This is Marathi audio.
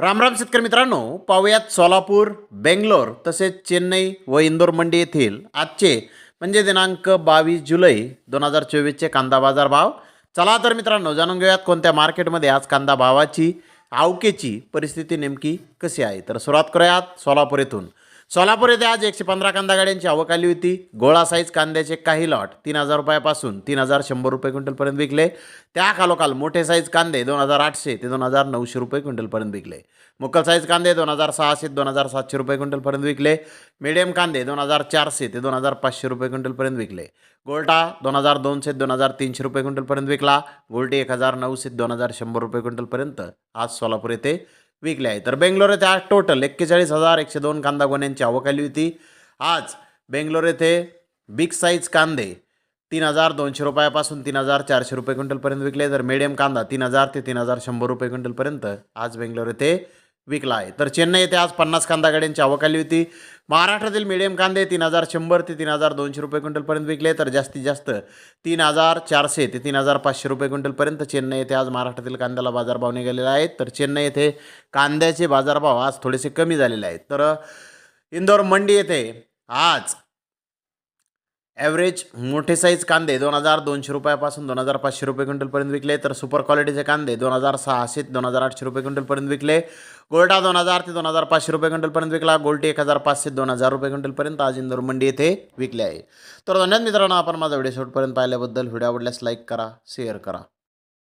रामराम शेतकरी मित्रांनो पाहूयात सोलापूर बेंगलोर तसेच चेन्नई व इंदोर मंडी येथील आजचे म्हणजे दिनांक बावीस जुलै दोन हजार चोवीसचे कांदा बाजार भाव. चला तर मित्रांनो जाणून घेऊयात कोणत्या मार्केटमध्ये आज कांदा भावाची आवकेची परिस्थिती नेमकी कशी आहे. तर सुरुवात करूयात सोलापूर येथून. सोलापूर येथे आज एकशे पंधरा कांदा गाड्यांची आवक आली होती. गोळा साईज कांद्याचे काही लॉट तीन हजार रुपयापासून तीन हजार शंभर रुपये क्विंटलपर्यंत विकले. त्या खालोखाल मोठे साईज कांदे दोन हजार आठशे ते दोन हजार नऊशे रुपये क्विंटलपर्यंत विकले. मुक्कल साईज कांदे दोन हजार सहाशे दोन हजार सातशे रुपये क्विंटलपर्यंत विकले. मिडियम कांदे दोन हजार चारशे ते दोन हजार पाचशे रुपये क्विंटलपर्यंत विकले. गोल्टा दोन हजार दोनशे दोन हजार तीनशे रुपये क्विंटलपर्यंत विकला. गोल्टी एक हजार नऊशे दोन हजार शंभर रुपये क्विंटलपर्यंत आज सोलापूर येथे विकले आहे. तर बेंगलोर येथे आज टोटल एक्केचाळीस हजार एकशे दोन कांदा गोण्यांची आवक आली होती. आज बेंगलोर येथे बिग साईज कांदे तीन हजार दोनशे रुपयापासून तीन हजार चारशे रुपये क्विंटलपर्यंत विकले. तर मिडियम कांदा तीन हजार ते तीन हजार शंभर रुपये क्विंटलपर्यंत आज बेंगलोर येथे विकला आहे. तर चेन्नई येथे आज पन्नास कांदा गाड्यांची आवक आली होती. महाराष्ट्रातील मिडियम कांदे तीन हजार शंभर ते तीन हजार दोनशे रुपये क्विंटलपर्यंत विकले. तर जास्तीत जास्त तीन हजार चारशे ते तीन हजार पाचशे रुपये क्विंटलपर्यंत चेन्नई येथे आज महाराष्ट्रातील कांद्याला बाजारभाव निघालेला आहे. तर चेन्नई येथे कांद्याचे बाजारभाव आज थोडेसे कमी झालेले आहेत. तर इंदोर मंडी येथे आज ॲव्हरेज मोठे साईज कांदे दोन हजार दोनशे रुपयापासून दोन हजार पाचशे रुपये क्विंटलपर्यंत विकले. तर सुपर क्वालिटीचे कांदे दोन हजार सहाशे दोन हजार आठशे रुपये क्विंटलपर्यंत विकले. गोल्डा दोन हजार ते दोन हजार पाचशे रुपये क्विंटलपर्यंत विकला. गोल्टी एक हजार पाचशे दोन हजार रुपये क्विंटलपर्यंत आज इंदोर मंडी येथे विकले आहे. तर धन्यवाद मित्रांनो आपण माझा व्हिडिओ शेवटपर्यंत पाहिल्याबद्दल. व्हिडिओ आवडल्यास लाईक करा शेअर करा.